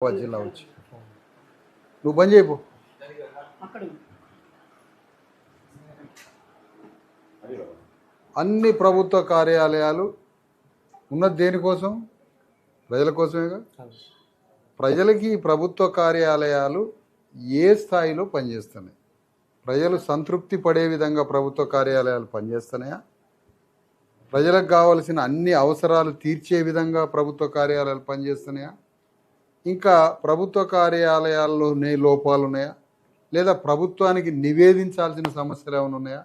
హైదరాబాద్ జిల్లా వచ్చి. నువ్వు పని చేయపు అన్ని ప్రభుత్వ కార్యాలయాలు ఉన్నది దేనికోసం ప్రజల కోసమేగా? ప్రజలకి ప్రభుత్వ కార్యాలయాలు ఏ స్థాయిలో పనిచేస్తున్నాయి? ప్రజలు సంతృప్తి పడే విధంగా ప్రభుత్వ కార్యాలయాలు పనిచేస్తున్నాయా? ప్రజలకు కావలసిన అన్ని అవసరాలు తీర్చే విధంగా ప్రభుత్వ కార్యాలయాలు పనిచేస్తున్నాయా? ఇంకా ప్రభుత్వ కార్యాలయాల్లోనే లోపాలు ఉన్నాయా? లేదా ప్రభుత్వానికి నివేదించాల్సిన సమస్యలు ఏమైనా ఉన్నాయా?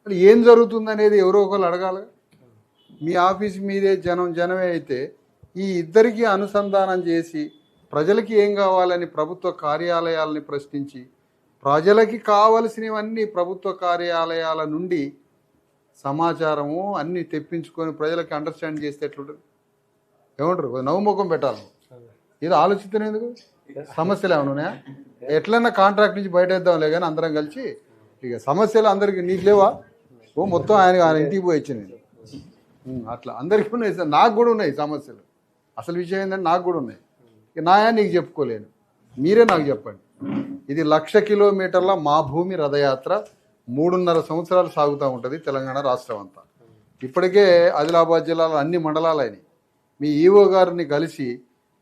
అసలు ఏం జరుగుతుందనేది ఎవరో ఒకరు అడగాలి. మీ ఆఫీస్ మీదే జనం జనమే అయితే ఈ ఇద్దరికి అనుసంధానం చేసి ప్రజలకి ఏం కావాలని ప్రభుత్వ కార్యాలయాలని ప్రశ్నించి ప్రజలకి కావలసినవన్నీ ప్రభుత్వ కార్యాలయాల నుండి సమాచారము అన్నీ తెప్పించుకొని ప్రజలకి అండర్స్టాండ్ చేస్తే ఎట్లుంటుంది? ఏమంటారు? నవ్వుముఖం పెట్టాలి. ఇది ఆలోచిస్తేనే ఎందుకు? సమస్యలు ఏమైనా ఉన్నాయా? ఎట్లన్నా కాంట్రాక్ట్ నుంచి బయటేద్దాంలే కానీ అందరం కలిసి ఇక సమస్యలు అందరికి నీకు లేవా? ఓ మొత్తం ఆయన ఆయన ఇంటికి పోయి ఇచ్చి నేను. అట్లా అందరికీ ఉన్నాయి సార్. నాకు కూడా ఉన్నాయి సమస్యలు. అసలు విషయం ఏంటంటే నాకు కూడా ఉన్నాయి. ఇక నాయా నీకు చెప్పుకోలేను. మీరే నాకు చెప్పండి. ఇది లక్ష కిలోమీటర్ల మా భూమి రథయాత్ర మూడున్నర సంవత్సరాలు సాగుతూ ఉంటుంది తెలంగాణ రాష్ట్రం అంతా. ఇప్పటికే ఆదిలాబాద్ జిల్లాలో అన్ని మండలాలు అయినాయి. మీ ఈవో గారిని కలిసి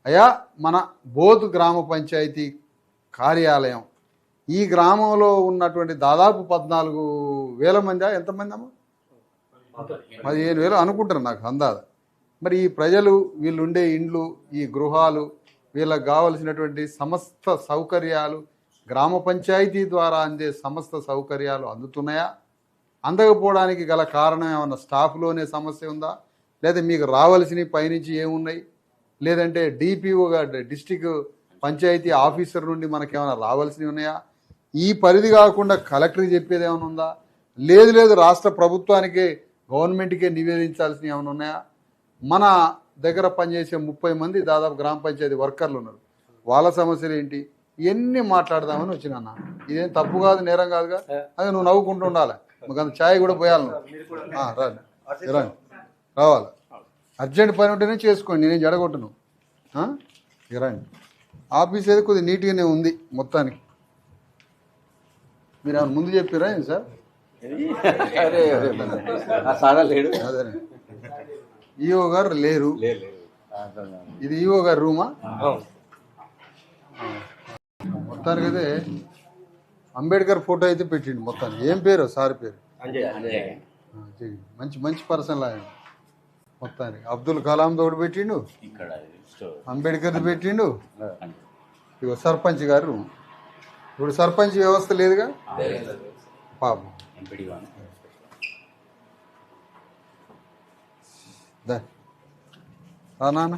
అయా మన బోధ్ గ్రామ పంచాయతీ కార్యాలయం. ఈ గ్రామంలో ఉన్నటువంటి దాదాపు పద్నాలుగు వేల మంది? ఎంతమంది అమ్మ? పదిహేను వేలు అనుకుంటారు నాకు అందాద మరి ఈ ప్రజలు వీళ్ళు ఉండే ఇండ్లు ఈ గృహాలు వీళ్ళకి కావలసినటువంటి సమస్త సౌకర్యాలు గ్రామ పంచాయతీ ద్వారా అందే సమస్త సౌకర్యాలు అందుతున్నాయా? అందకపోవడానికి గల కారణం ఏమన్నా స్టాఫ్లోనే సమస్య ఉందా? లేదా మీకు రావాల్సినవి పైనుంచి ఏమున్నాయి? లేదంటే డిపిఓగా డిస్టిక్ పంచాయతీ ఆఫీసర్ నుండి మనకేమైనా రావాల్సినవి ఉన్నాయా? ఈ పరిధి కాకుండా కలెక్టర్కి చెప్పేది ఏమైనా ఉందా? లేదు లేదు రాష్ట్ర ప్రభుత్వానికే గవర్నమెంట్కే నివేదించాల్సినవి ఏమైనా ఉన్నాయా? మన దగ్గర పనిచేసే ముప్పై మంది దాదాపు గ్రామ పంచాయతీ వర్కర్లు ఉన్నారు. వాళ్ళ సమస్యలు ఏంటి? ఇవన్నీ మాట్లాడదామని వచ్చిన అన్న. ఇదేం తప్పు కాదు నేరం కాదుగా అదే నువ్వు నవ్వుకుంటూ ఉండాలి. మాకు అంత ఛాయ్ కూడా పోయాలి రండి. రావాలి. అర్జెంట్ పని ఉంటేనే చేసుకోండి నేనేం జడగొట్టను. ఆ? ఇక రండి. ఆఫీస్ అయితే కొద్దిగా నీట్గానే ఉంది మొత్తానికి. మీరు ఏమైనా ముందు చెప్పారా ఏంటి సార్? సారా లేడు. అదే ఈఓ గారు లేరు. ఇది ఈఓ గారి రూమా? అవును. మొత్తానికైతే అంబేద్కర్ ఫోటో అయితే పెట్టిండు మొత్తానికి. ఏం పేరు? సార్ పేరు. మంచి మంచి పర్సన్ ఆయన. మొత్తానికి. అబ్దుల్ కలాం తోడు పెట్టిండు. ఇక్కడ అంబేద్కర్ పెట్టిండు. ఇగో సర్పంచ్ గారు. ఇప్పుడు సర్పంచ్ వ్యవస్థ లేదుగా? పాపం. దా నాన్న.